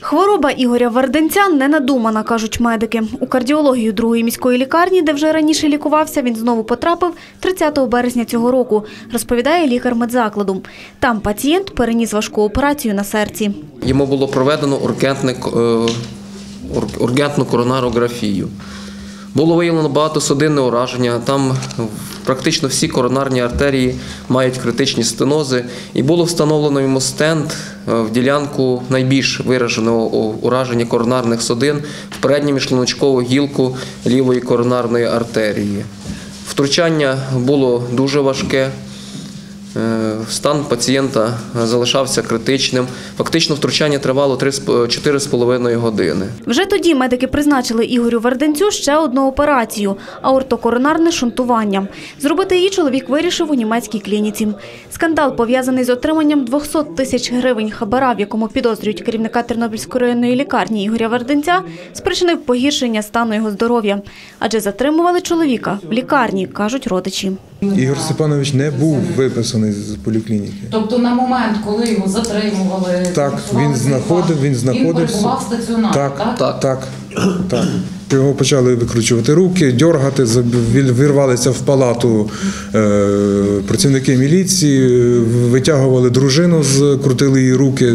Хвороба Ігоря Варденця не надумана, кажуть медики. У кардіологію другої міської лікарні, де вже раніше лікувався, він знову потрапив 30 березня цього року, розповідає лікар медзакладу. Там пацієнт переніс важку операцію на серці. Йому було проведено ургентне, е, ургентну коронарографію. Було виявлено багатосудинне ураження. Там практично всі коронарні артерії мають критичні стенози. І було встановлено йому стенд е, в ділянку найбільш вираженого ураження коронарних судин в передню міжшлуночкову гілку лівої коронарної артерії. Втручання було дуже важке. Е, Стан пацієнта залишався критичним. Фактично втручання тривало 4,5 години. Вже тоді медики призначили Ігорю Варденцю ще одну операцію – аортокоронарне шунтування. Зробити її чоловік вирішив у німецькій клініці. Скандал, пов'язаний з отриманням 200 тисяч гривень хабара, в якому підозрюють керівника Тернопільської районної лікарні Ігоря Варденця, спричинив погіршення стану його здоров'я. Адже затримували чоловіка в лікарні, кажуть родичі. Ігор Степанович не був виписаний з поліклініки. Тобто на момент, коли його затримували, Так, він знаходив, він знаходився. Він перебував в стаціонарі, Так, так? так, так, так. Його почали викручувати руки, дьоргати, вір- вірвалися в палату е, працівники міліції, витягували дружину, крутили її руки.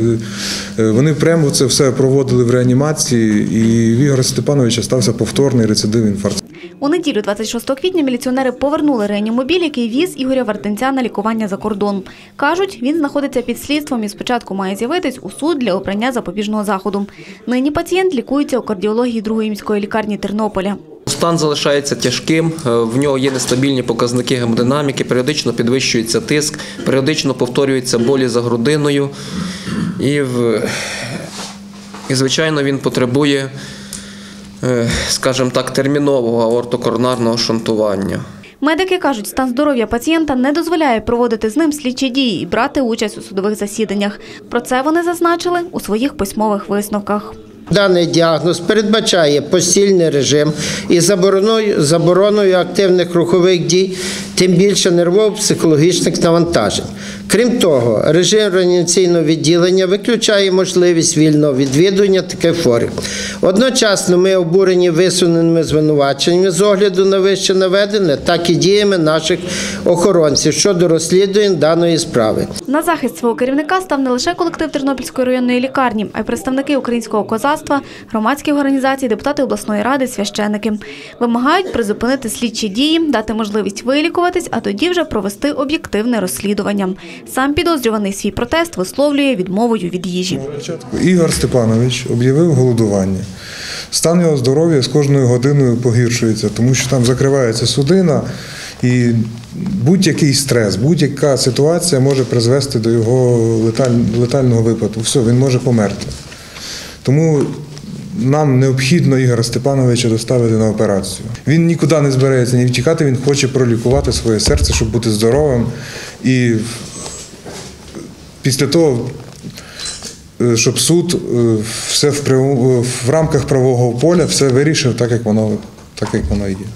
Е, Вони прямо це все проводили в реанімації, і в Ігоря Степановича стався повторний рецидив інфаркту. У неділю 26 квітня міліціонери повернули реанімобіль, який віз Ігоря Варденця на лікування за кордон. Кажуть, він знаходиться під слідством і спочатку має з'явитись у суд для обрання запобіжного заходу. Нині пацієнт лікується у кардіології другої міської лікарні Тернополя. Стан залишається тяжким, е, в нього є нестабільні показники гемодинаміки, періодично підвищується тиск, періодично повторюються болі за грудиною. І, і звичайно, він потребує, скажімо так, термінового аортокоронарного шунтування. Медики кажуть, стан здоров'я пацієнта не дозволяє проводити з ним слідчі дії і брати участь у судових засіданнях. Про це вони зазначили у своїх письмових висновках. Даний діагноз передбачає постільний режим із забороною, забороною активних рухових дій, тим більше нервово-психологічних навантажень. Крім того, режим реанімаційного відділення виключає можливість вільного відвідування таких хворих. Одночасно ми обурені висуненими звинуваченнями з огляду на вище наведене, так і діями наших охоронців щодо розслідувань даної справи. На захист свого керівника став не лише колектив Тернопільської районної лікарні, а й представники українського козацтва, громадських організацій, депутати обласної ради, священики. Вимагають призупинити слідчі дії, дати можливість вилікуватись, а тоді вже провести об'єктивне розслідування. Сам підозрюваний свій протест висловлює відмовою від їжі. Ігор Степанович об'явив голодування. Стан його здоров'я з кожною годиною погіршується, тому що там закривається судина, і будь-який стрес, будь-яка ситуація може призвести до його летального випадку. Все, він може померти. Тому нам необхідно Ігоря Степановича доставити на операцію. Він нікуди не збирається ні втікати, він хоче пролікувати своє серце, щоб бути здоровим. І після того е, щоб суд е, все в, рамках правового поля все вирішив так, як воно, так, як воно є.